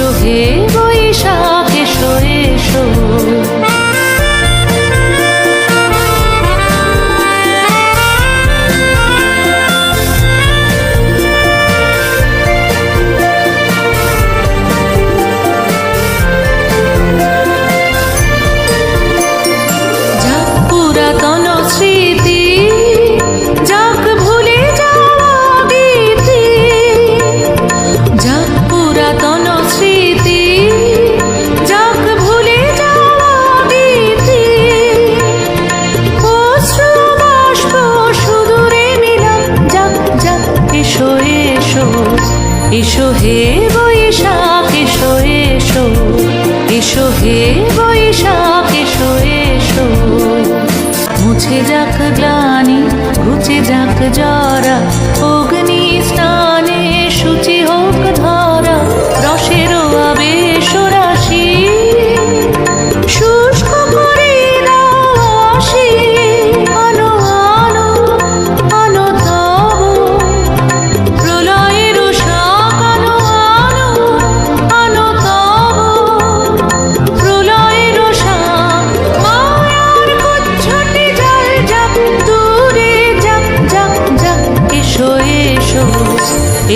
এসো হে এসো এসো এসো হে বৈশাখ, এসো এসো এসো হে বৈশাখ, এসো এসো। মুছে যাক গ্লানি ঘুচে যাক জরা অগ্নি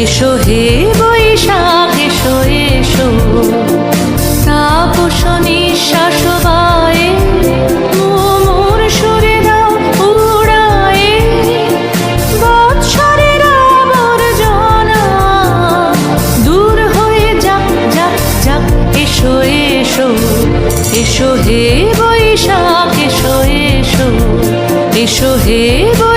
এসো হে বৈশাখ, এসো এসো। দূর হয়ে যাক যাক যাক, এসো এসো। হে বৈশাখ, এসো এসো। এসো হে বৈশাখ